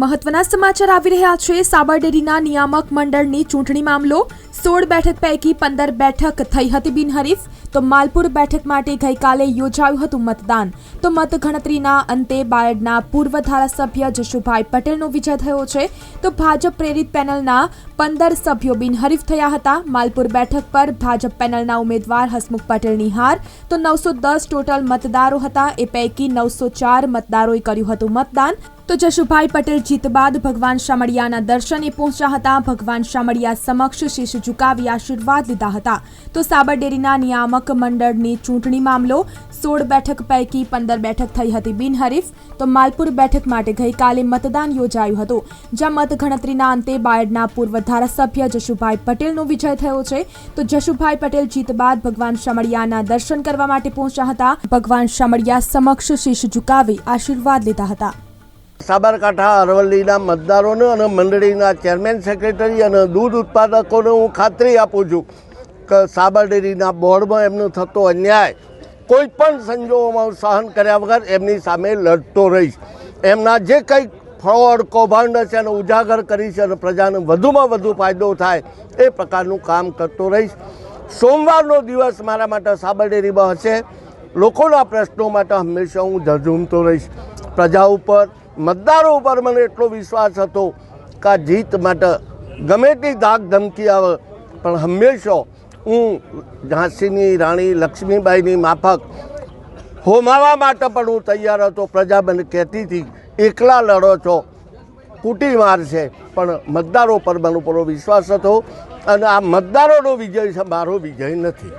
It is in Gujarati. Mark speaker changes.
Speaker 1: મહત્વના સમાચાર આવી રહ્યા છે. સાબરડેરીના નિયામક મંડળની ચૂંટણી મામલો. સોળ બેઠક પૈકી પંદર બેઠક થઈ હતી બિનહરીફ. તો માલપુર બેઠક માટે ગઈકાલે યોજાયું હતું મતદાન. તો મતગણતરીના અંતે બાયડના પૂર્વ ધારાસભ્ય જશુભાઈ પટેલનો વિજય થયો છે. તો ભાજપ પ્રેરિત પેનલના પંદર સભ્યો બિનહરીફ થયા હતા. માલપુર બેઠક પર ભાજપ પેનલના ઉમેદવાર હસમુખ પટેલની હાર. તો નવસો દસ ટોટલ મતદારો હતા. એ પૈકી નવસો ચાર મતદારોએ કર્યું હતું મતદાન. તો જશુભાઈ પટેલ જીત બાદ ભગવાન શામળિયાના દર્શને પહોંચ્યા હતા. ભગવાન શામળિયા સમક્ષ શીશ ઝુકાવી આશીર્વાદ લીધા હતા. તો સાબરડેરીના નિયામક મંડળની ચૂંટણી મામલો, સોળ બેઠક પૈકી પંદર બેઠક થઈ હતી બિનહરીફ. તો માલપુર બેઠક માટે ગઈકાલે મતદાન યોજાયું હતું, જ્યાં મતગણતરીના અંતે બાયડના પૂર્વ ધારાસભ્ય જશુભાઈ પટેલનો વિજય થયો છે. તો જશુભાઈ પટેલ જીત બાદ ભગવાન શામળિયાના દર્શન કરવા માટે પહોંચ્યા હતા. ભગવાન શામળિયા સમક્ષ શીશ ઝુકાવી આશીર્વાદ લીધા હતા.
Speaker 2: સાબરકાંઠા, અરવલ્લીના મતદારોને અને મંડળીના ચેરમેન સેક્રેટરી અને દૂધ ઉત્પાદકોને હું ખાતરી આપું છું કે સાબર ડેરીના બોર્ડમાં એમનો થતો અન્યાય કોઈ પણ સંજોગોમાં સહન કર્યા વગર એમની સામે લડતો રહીશ. એમના જે કંઈક ફ્રોડ, કૌભાંડ છે એને ઉજાગર કરીશ અને પ્રજાને વધુમાં વધુ ફાયદો થાય એ પ્રકારનું કામ કરતો રહીશ. સોમવારનો દિવસ મારા માટે સાબરડેરીમાં હશે. લોકોના પ્રશ્નો માટે હંમેશા હું ઝઝૂમતો રહીશ. પ્રજા ઉપર મતદારો ઉપર મને એટલો વિશ્વાસ હતો કે આ જીત માટે ગમે તે ધાક ધમકી આવે, પણ હંમેશા હું ઝાંસીની રાણી લક્ષ્મીબાઈની માફક હોમાવા માટે પણ હું તૈયાર હતો. પ્રજા મને કહેતી હતી, એકલા લડો છો, કૂટી મારશે. પણ મતદારો પર મને પૂરો વિશ્વાસ હતો અને આ મતદારોનો વિજય છે, મારો વિજય નથી.